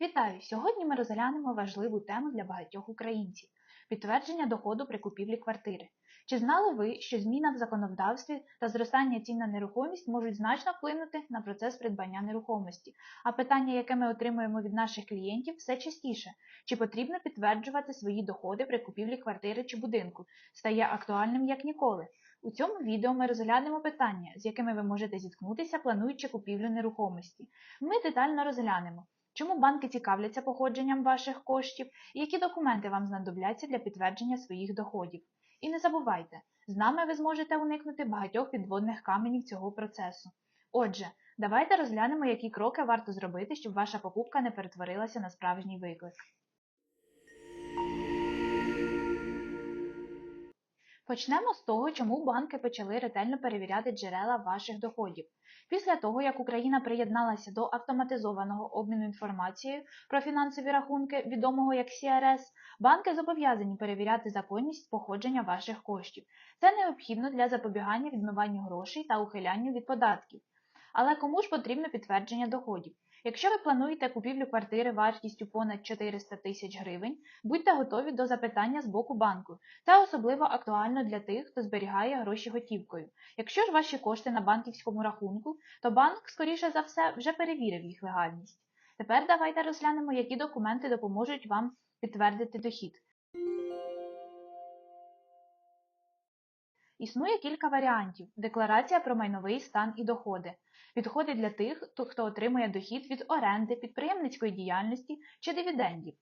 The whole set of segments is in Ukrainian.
Вітаю! Сьогодні ми розглянемо важливу тему для багатьох українців підтвердження доходу при купівлі квартири. Чи знали ви, що зміна в законодавстві та зростання цін на нерухомість можуть значно вплинути на процес придбання нерухомості? А питання, яке ми отримуємо від наших клієнтів, все частіше: чи потрібно підтверджувати свої доходи при купівлі квартири чи будинку, стає актуальним як ніколи. У цьому відео ми розглянемо питання, з якими ви можете зіткнутися, плануючи купівлю нерухомості. Ми детально розглянемо. Чому банки цікавляться походженням ваших коштів і які документи вам знадобляться для підтвердження своїх доходів? І не забувайте, з нами ви зможете уникнути багатьох підводних каменів цього процесу. Отже, давайте розглянемо, які кроки варто зробити, щоб ваша покупка не перетворилася на справжній виклик. Почнемо з того, чому банки почали ретельно перевіряти джерела ваших доходів. Після того, як Україна приєдналася до автоматизованого обміну інформацією про фінансові рахунки, відомого як CRS, банки зобов'язані перевіряти законність походження ваших коштів. Це необхідно для запобігання відмиванню грошей та ухилянню від податків. Але кому ж потрібно підтвердження доходів? Якщо ви плануєте купівлю квартири вартістю понад 400 тисяч гривень, будьте готові до запитання з боку банку. Це особливо актуально для тих, хто зберігає гроші готівкою. Якщо ж ваші кошти на банківському рахунку, то банк, скоріше за все, вже перевірив їх легальність. Тепер давайте розглянемо, які документи допоможуть вам підтвердити дохід. Існує кілька варіантів. Декларація про майновий стан і доходи. Підходить для тих, хто отримує дохід від оренди, підприємницької діяльності чи дивідендів.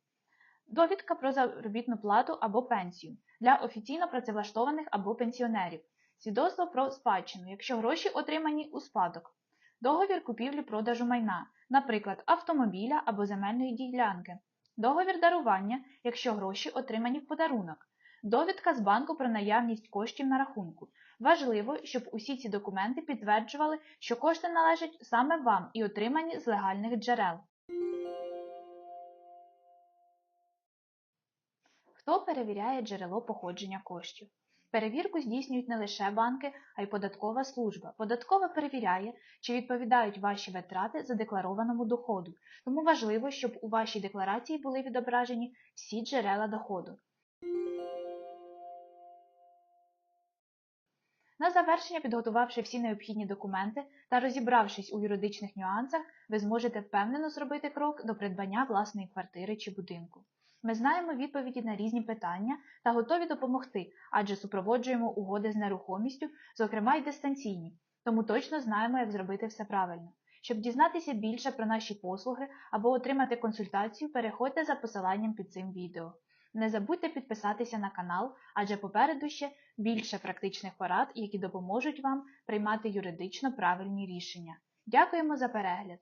Довідка про заробітну плату або пенсію для офіційно працевлаштованих або пенсіонерів. Свідоцтво про спадщину, якщо гроші отримані у спадок. Договір купівлі-продажу майна, наприклад, автомобіля або земельної ділянки. Договір дарування, якщо гроші отримані в подарунок. Довідка з банку про наявність коштів на рахунку. Важливо, щоб усі ці документи підтверджували, що кошти належать саме вам і отримані з легальних джерел. Хто перевіряє джерело походження коштів? Перевірку здійснюють не лише банки, а й податкова служба. Податкова перевіряє, чи відповідають ваші витрати задекларованому доходу, тому важливо, щоб у вашій декларації були відображені всі джерела доходу. На завершення, підготувавши всі необхідні документи та розібравшись у юридичних нюансах, ви зможете впевнено зробити крок до придбання власної квартири чи будинку. Ми знаємо відповіді на різні питання та готові допомогти, адже супроводжуємо угоди з нерухомістю, зокрема й дистанційні, тому точно знаємо, як зробити все правильно. Щоб дізнатися більше про наші послуги або отримати консультацію, переходьте за посиланням під цим відео. Не забудьте підписатися на канал, адже попереду ще більше практичних порад, які допоможуть вам приймати юридично правильні рішення. Дякуємо за перегляд!